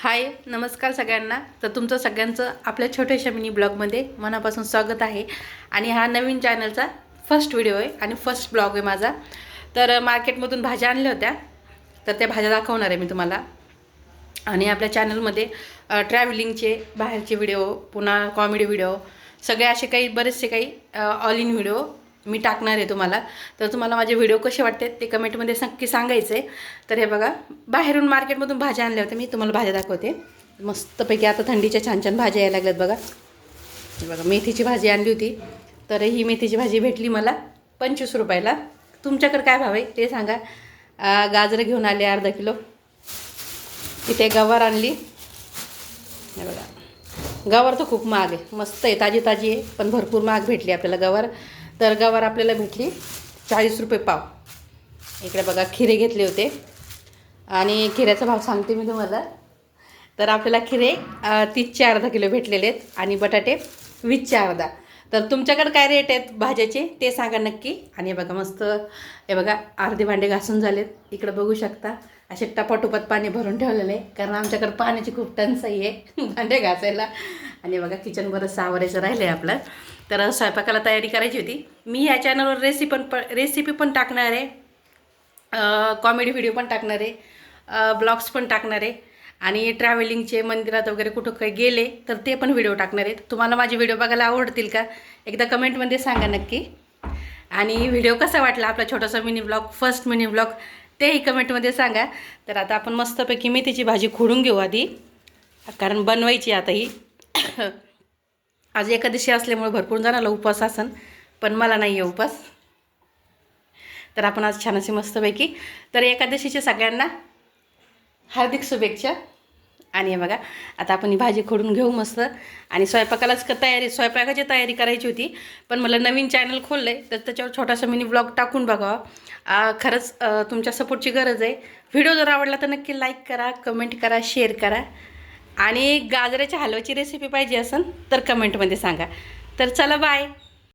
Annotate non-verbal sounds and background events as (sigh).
हाय नमस्कार सगळ्यांना. तर तुमचं सगळ्यांचं आपल्या छोट्याशा मिनी ब्लॉगमध्ये मनापासून स्वागत आहे. आणि हा नवीन चॅनलचा फर्स्ट व्हिडिओ आहे आणि फर्स्ट ब्लॉग आहे माझा. तर मार्केटमधून भाज्या आणल्या होत्या. तर त्या भाज्या दाखवणार आहे मी तुम्हाला. आणि आपल्या चॅनलमध्ये ट्रॅव्हलिंगचे बाहेरचे व्हिडिओ पुन्हा कॉमेडी व्हिडिओ सगळे असे काही बरेचसे काही ऑल इन व्हिडिओ मी टाकणार आहे तुम्हाला. तर तुम्हाला माझे व्हिडिओ कसे वाटते ते कमेंटमध्ये नक्की सांगायचं. आहे तर हे बघा बाहेरून मार्केटमधून भाज्या आणल्या होत्या. मी तुम्हाला भाज्या दाखवते. मस्तपैकी आता थंडीच्या छान छान भाज्या यायला लागल्यात बघा. हे बघा मेथीची भाजी आणली होती. तर ही मेथीची भाजी भेटली मला पंचवीस रुपयाला. तुमच्याकडे काय भाव आहे ते सांगा. गाजरं घेऊन आले अर्धा किलो. इथे गवार आणली. हे बघा. गवार तर खूप महाग आहे. मस्त आहे ताजी ताजी आहे पण भरपूर महाग भेटली आपल्याला गवार. दर्गावर आपल्याला भेटली चाळीस रुपये पाव. इकडे बघा खिरे घेतले होते. आणि खिऱ्याचा भाव सांगते मी तुम्हाला. तर आपल्याला खिरे तीसचे अर्धा किलो भेटलेले आहेत आणि बटाटे वीसचे अर्धा. तर तुमच्याकडे काय रेट आहेत भाज्याचे? ते सांगा नक्की. आणि हे बघा मस्त हे बघा अर्धे भांडे घासून झालेत. इकडं बघू शकता. असे टपाटोपात पाणी भरून ठेवलेलं आहे. कारण आमच्याकडे पाण्याची खूप टंचाई आहे. (laughs) भांडे घासायला. आणि बघा किचन बरंच सावरायचं राहिलं आहे आपलं. तर स्वयंपाकाला तयारी करायची होती. मी ह्या चॅनलवर रेसिपी पण रेसिपी पण टाकणार आहे. कॉमेडी व्हिडिओ पण टाकणार आहे. ब्लॉग्स पण टाकणार आहे. आणि ट्रॅव्हलिंगचे मंदिरात वगैरे कुठं काही गेले तर ते पण व्हिडिओ टाकणार आहेत. तुम्हाला माझे व्हिडिओ बघायला आवडतील का? एकदा कमेंटमध्ये सांगा नक्की. आणि व्हिडिओ कसा वाटला आपला छोटासा mini blog first mini blog तेही कमेंटमध्ये सांगा. तर आता आपण मस्तपैकी मेथीची भाजी खोडून घेऊ आधी. कारण बनवायची आता ही. आज एकादशी असल्यामुळे भरपूर जणाला उपवास असन पण मला नाही आहे उपवास. तर आपण आज छान असे मस्तपैकी तर एकादशीच्या सगळ्यांना हार्दिक शुभेच्छा. आणि बघा आता आपण ही भाजी खोडून घेऊ मस्त. आणि स्वयंपाकालाच क तयारी स्वयंपाकाची तयारी करायची होती पण मला नवीन चॅनल खोललं आहे तर त्याच्यावर छोटासा मिनी ब्लॉग टाकून बघावा. खरंच तुमच्या सपोर्टची गरज आहे. व्हिडिओ जर आवडला तर नक्की लाईक करा कमेंट करा शेअर करा. आणि गाजराच्या हलव्याची रेसिपी पाहिजे असेल तर कमेंटमध्ये सांगा. तर चला बाय